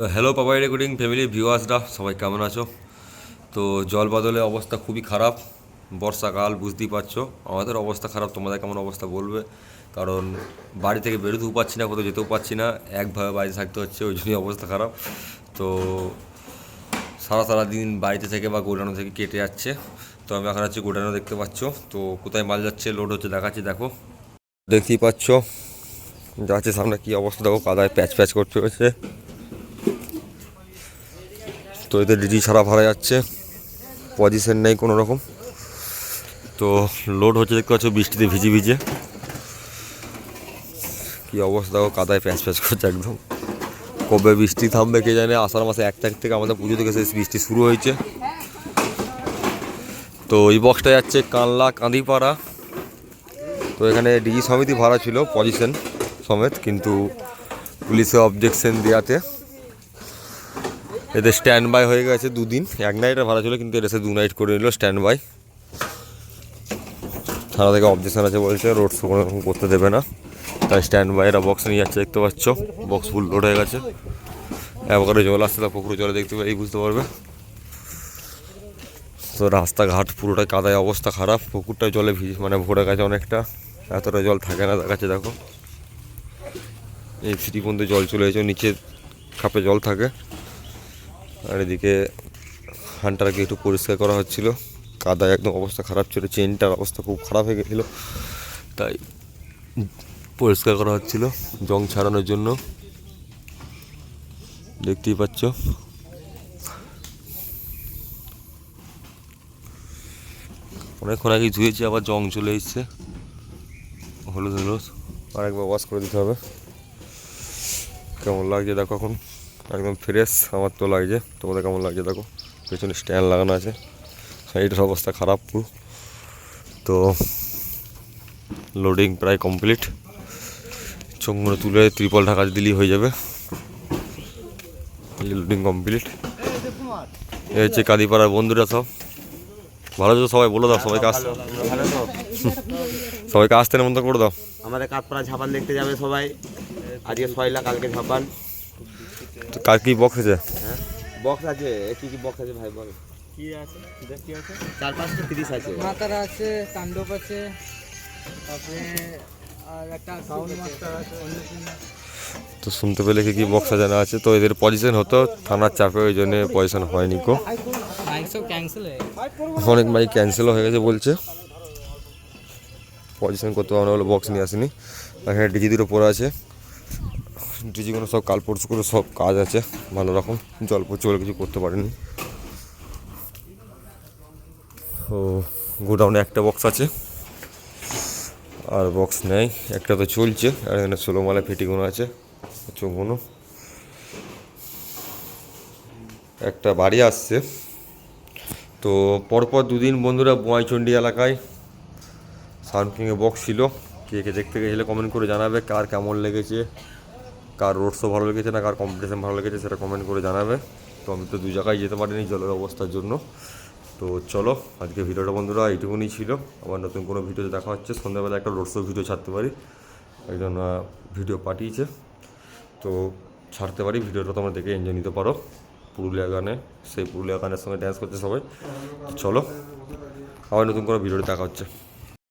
Hello Papai recording family ভিউয়ার্সরা সবাই কেমন আছো? তো জল বদলে অবস্থা খুবই খারাপ। বর্ষাকাল, বুঝতেই পারছ। আমাদের অবস্থা খারাপ, তোমাদের কেমন অবস্থা বলবে? কারণ বাড়ি থেকে বেরোতেও পারছি না, কোথাও যেতেও পারছি না। একভাবে বাড়িতে থাকতে হচ্ছে, ওই জন্যই অবস্থা খারাপ। তো সারা সারা দিন বাড়িতে থেকে বা গোডানো থেকে কেটে যাচ্ছে। তো আমি এখন আছি গোডানো দেখতে পাচ্ছ। তো কোথায় মাল যাচ্ছে লোড হচ্ছে, দেখাচ্ছি, দেখো। দেখতেই পাচ্ছ। যাচ্ছে সামনে কী অবস্থা, দেখো, কাদায় প্যাচ প্যাচ করতে হচ্ছে। তো এতে ডিজি ছাড়া ভাড়া যাচ্ছে। পজিশন নেই কোনো রকম। তো লোড হচ্ছে দেখতে পাচ্ছ, বৃষ্টিতে ভিজে ভিজে। কি অবস্থা দেখো, কাদায় প্যাঁচ প্যাঁচ করছে একদম। কবে বৃষ্টি থামবে কে জানে, আষাঢ় মাসে এক তারিখ থেকে আমাদের পুজো থেকে শেষ বৃষ্টি শুরু হয়েছে। তো এই বক্সটা যাচ্ছে কানলা কাঁদিপাড়া। তো এখানে ডিজি সমিতি ভাড়া ছিল পজিশন সমেত, কিন্তু পুলিশে অবজেকশন দেওয়াতে। এদের স্ট্যান্ড বাই হয়ে গেছে দুদিন। এক নাইটের ভাড়া ছিল, কিন্তু এটা সে দু নাইট করে নিল স্ট্যান্ড বাই থানা থেকে অবজেকশন আছে বলছে রোড শো করতে দেবে না। তাই স্ট্যান্ড বাই এরা বক্স নিয়ে যাচ্ছে, দেখতে পাচ্ছ? বক্স ফুল লোড হয়ে গেছে। একবারে জল আসছে, তা পুকুরে জলে দেখতে পাবে এই বুঝতে পারবে। তো রাস্তাঘাট পুরোটাই কাদায় অবস্থা খারাপ পুকুরটা জলে ভিজে মানে ভরে গেছে অনেকটা। এতটা জল থাকে না, দেখাচ্ছে দেখো। এই সিটি পর্যন্ত জল চলে এসেছে, নিচে খাপে জল থাকে। আর এদিকে হানটাকে একটু পরিষ্কার করা হচ্ছিল। কাদায় একদম অবস্থা খারাপ ছিল, চেনটার অবস্থা খুব খারাপ হয়ে গেছিল, তাই পরিষ্কার করা হচ্ছিল জং ছাড়ানোর জন্য। দেখতেই পাচ্ছ। অনেকক্ষণ আগে ধুয়েছি, আবার জং চলে এসছে। হলুদ হলুদ। আরেকবার ওয়াশ করে দিতে হবে। কেমন লাগছে দেখো এখন? একদম ফ্রেশ আমার তো লাগছে। তোমাদের কেমন লাগছে দেখো? পেছনে স্ট্যান্ড লাগানো আছে। সাইডের অবস্থা খারাপ। পুরো তো লোডিং প্রায় কমপ্লিট চোখগুলো তুলে ত্রিপল ঢাকা দিলেই হয়ে যাবে। লোডিং কমপ্লিট এই হচ্ছে কাদিপাড়ার বন্ধুরা সব। ভালো তো সবাই? বলে দাও, সবাইকে আসতে সবাইকে আসতে নেমন্তন্ন করে দাও। আমাদের কাঠপাড়া ঝাপান দেখতে যাবে সবাই। আজকে ছয়লা কালকে ঝাপান। কার কি বক্স আছে? হ্যাঁ? বক্স আছে। এ কি কি বক্স আছে ভাই বল। কি আছে? কি আছে? চার পাঁচটা তিরিশ আছে। মাতার আছে তাণ্ডব আছে তারপরে আর একটা সাউন্ড মাস্টার আছে। তো শুনতে পেলে কি কি বক্স সাজানো আছে? তো এদের পজিশন হতো থানার চাপে ওই জন্য পজিশন হয়নি কো ক্যান্সেল অনেক মাইক ক্যান্সেলও হয়ে গেছে বলছে। পজিশন করতে পারব না বক্স নিয়ে আসেনি। এখানে ডিজি দুটো পড়ে আছে। ডিজিগুলো সব, কাল পরশু করে সব কাজ আছে, ভালো রকম, জল পড়ছে বলে কিছু করতে পারেনি। তো, গোডাউনে একটা বক্স আছে, আর বক্স নেই, একটা তো চলছে, আর এখানে ষোলো মালা ফিটিগুলো আছে চোখগুলো একটা বাড়ি আসছে, তো পরপর দুদিন বন্ধুরা বোয়াইচন্ডী এলাকায়, সাউন্ড কিংয়ে বক্স ছিল, কে কে দেখতে গেছিলে কমেন্ট করে জানাবে, কার কেমন লেগেছে কার রোড শো ভালো লেগেছে না কার কম্পিটিশন ভালো লেগেছে সেটা কমেন্ট করে জানাবে। তো আমি তো দু জায়গায় যেতে পারিনি জলের অবস্থার জন্য। তো চলো, আজকে ভিডিওটা বন্ধুরা এইটুকুনি ছিল। আবার নতুন কোনো ভিডিওতে দেখা হচ্ছে। সন্ধ্যাবেলা একটা রোড শো ভিডিও ছাড়তে পারি। একজন ভিডিও পাঠিয়েছে। তো ছাড়তে পারি, ভিডিওটা তোমরা দেখে এনজয় নিতে পারো। পুরুলিয়া গানে, সেই পুরুলিয়া গানের সঙ্গে ড্যান্স করছে সবাই। চলো, আবার নতুন কোনো ভিডিওতে দেখা হচ্ছে।